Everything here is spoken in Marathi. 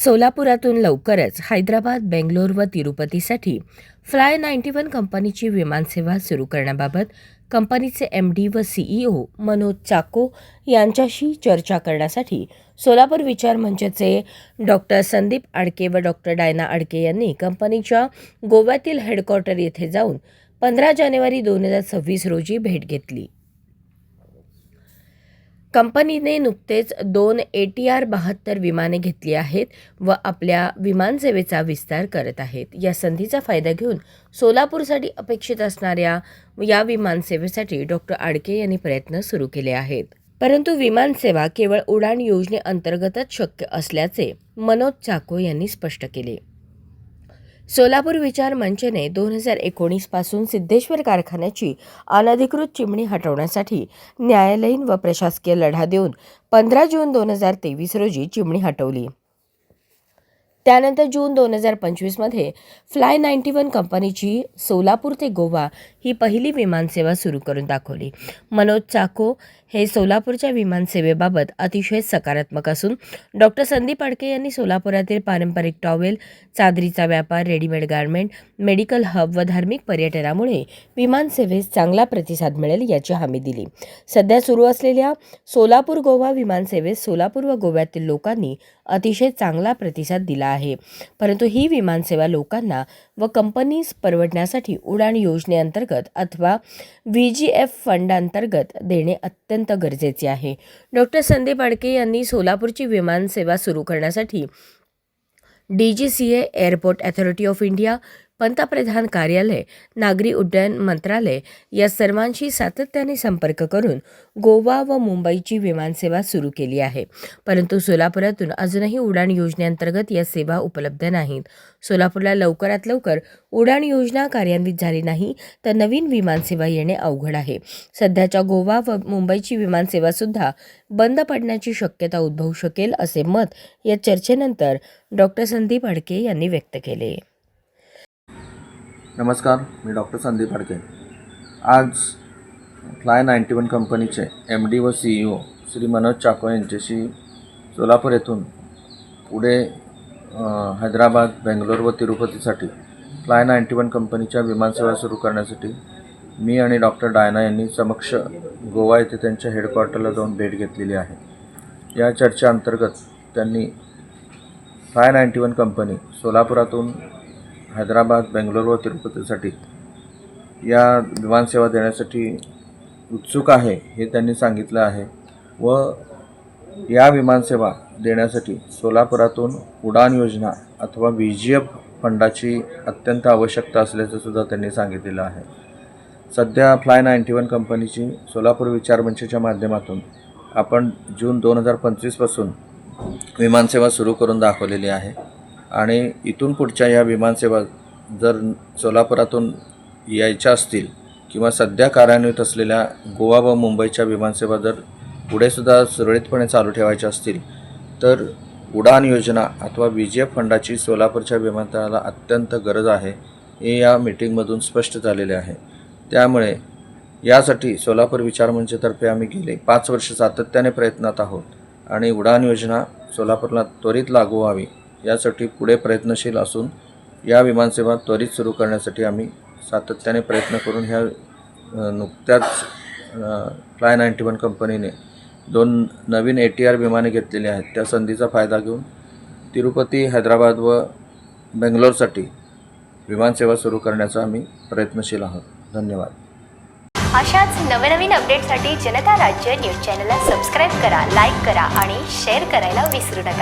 सोलापुरातून लवकरच हैदराबाद बेंगलोर व तिरुपतीसाठी फ्लाय नाईन्टी वन कंपनीची विमानसेवा सुरू करण्याबाबत कंपनीचे एम डी व सीईओ मनोज चाको यांच्याशी चर्चा करण्यासाठी सोलापूर विचार मंचचे डॉक्टर संदीप आडके व डॉक्टर डायना आडके यांनी कंपनीच्या गोव्यातील हेडक्वार्टर येथे जाऊन पंधरा जानेवारी दोन हजार सव्वीस रोजी भेट घेतली. कंपनीने नुकतेच दोन ए टी आर बहात्तर विमाने घेतली आहेत व आपल्या विमानसेवेचा विस्तार करत आहेत. या संधीचा फायदा घेऊन सोलापूरसाठी अपेक्षित असणाऱ्या या विमानसेवेसाठी डॉक्टर आडके यांनी प्रयत्न सुरू केले आहेत. परंतु विमानसेवा केवळ उडान योजनेअंतर्गतच शक्य असल्याचे मनोज चाको यांनी स्पष्ट केले. सोलापूर विचार मंचने दोन हजार एकोणीसपासून सिद्धेश्वर कारखान्याची अनधिकृत चिमणी हटवण्यासाठी न्यायालयीन व प्रशासकीय लढा देऊन पंधरा जून दोन हजार तेवीस रोजी चिमणी हटवली. त्यानंतर जून दोन हजार पंचवीसमध्ये फ्लाय नाईन्टी वन कंपनीची सोलापूर ते गोवा ही पहिली विमानसेवा सुरू करून दाखवली. मनोज चाको हे सोलापूरच्या विमानसेवेबाबत अतिशय सकारात्मक असून डॉक्टर संदीप अडके यांनी सोलापुरातील पारंपरिक टॉवेल चादरीचा व्यापार रेडीमेड गारमेंट मेडिकल हब व धार्मिक पर्यटनामुळे विमानसेवेस चांगला प्रतिसाद मिळेल याची हमी दिली. सध्या सुरू असलेल्या सोलापूर गोवा विमानसेवेस सोलापूर व गोव्यातील लोकांनी अतिशय चांगला प्रतिसाद दिला आहे. परंतु ही विमानसेवा लोकांना व कंपनीज परवडण्यासाठी उडाण योजनेअंतर्गत अथवा व्ही जी एफ फंडांतर्गत देणे अत्यंत गरजेचे आहे. डॉक्टर संदीप अडके यांनी सोलापूरची विमानसेवा सुरू करण्यासाठी D G C A airport authority of India पंतप्रधान कार्यालय नागरी उड्डयन मंत्रालय या सर्वांशी सातत्याने संपर्क करून गोवा व मुंबईची विमानसेवा सुरू केली आहे. परंतु सोलापुरातून अजूनही उडाण योजनेअंतर्गत या सेवा उपलब्ध नाहीत. सोलापूरला लवकरात लवकर उडाण योजना कार्यान्वित झाली नाही तर नवीन विमानसेवा येणे अवघड आहे. सध्याच्या गोवा व मुंबईची विमानसेवासुद्धा बंद पडण्याची शक्यता उद्भवू शकेल असे मत या चर्चेनंतर डॉक्टर संदीप अडके यांनी व्यक्त केले. नमस्कार मी डॉक्टर संदीप अडके आज फ्लाय नाईन्टी वन कंपनीचे एम डी व C E O Shri Manoj Chacko यांच्याशी सोलापूर येथून पुढे हैदराबाद बेंगलोर व तिरुपतीसाठी फ्लाय नाईन्टी वन कंपनीच्या विमानसेवा सुरू करण्यासाठी मी आणि डॉक्टर डायना यांनी समक्ष गोवा येथे त्यांच्या हेडक्वार्टरला जाऊन भेट घेतलेली आहे. या चर्चेअंतर्गत त्यांनी फ्लाय नाईन्टी वन कंपनी सोलापुरातून हैदराबाद बेंगलोर व तिरुपतीसाठी या विमानसेवा देण्यासाठी उत्सुक आहे हे त्यांनी सांगितलं आहे व या विमानसेवा देण्यासाठी सोलापुरातून उडान योजना अथवा व्ही जी एफ फंडाची अत्यंत आवश्यकता असल्याचं सुद्धा त्यांनी सांगितलेलं आहे. सध्या फ्लाय नाईन्टी वन कंपनीची सोलापूर विचारमंचच्या माध्यमातून आपण जून दोन हजार पंचवीसपासून विमानसेवा सुरू करून दाखवलेली आहे. आणि इथून पुढच्या या विमानसेवा जर सोलापुरातून यायच्या असतील किंवा सध्या कार्यान्वित असलेल्या गोवा व मुंबईच्या विमानसेवा जर पुढेसुद्धा सुरळीतपणे चालू ठेवायच्या असतील तर उडान योजना अथवा व्ही जी एफ फंडाची सोलापूरच्या विमानतळाला अत्यंत गरज आहे हे या मीटिंगमधून स्पष्ट झालेले आहे. त्यामुळे यासाठी सोलापूर विचार मंचतर्फे आम्ही गेले पाच वर्ष सातत्याने प्रयत्नात आहोत आणि उडान योजना सोलापूरला त्वरित लागू व्हावी. यासाठी पुढे प्रयत्नशील असून या विमानसेवा त्वरित सुरू करण्यासाठी आम्ही सातत्याने प्रयत्न करून ह्या नुकत्याच फ्लाय नाईन्टी वन कंपनीने दोन नवीन ए टी आर विमाने घेतलेली आहेत. त्या संधीचा फायदा घेऊन तिरुपती हैदराबाद व बेंगलोरसाठी विमानसेवा सुरू करण्याचा आम्ही प्रयत्नशील आहोत. धन्यवाद. अशाच नवनवीन अपडेटसाठी जनता राज्य न्यूज चॅनलला सबस्क्राईब करा लाईक करा आणि शेअर करायला विसरू नका.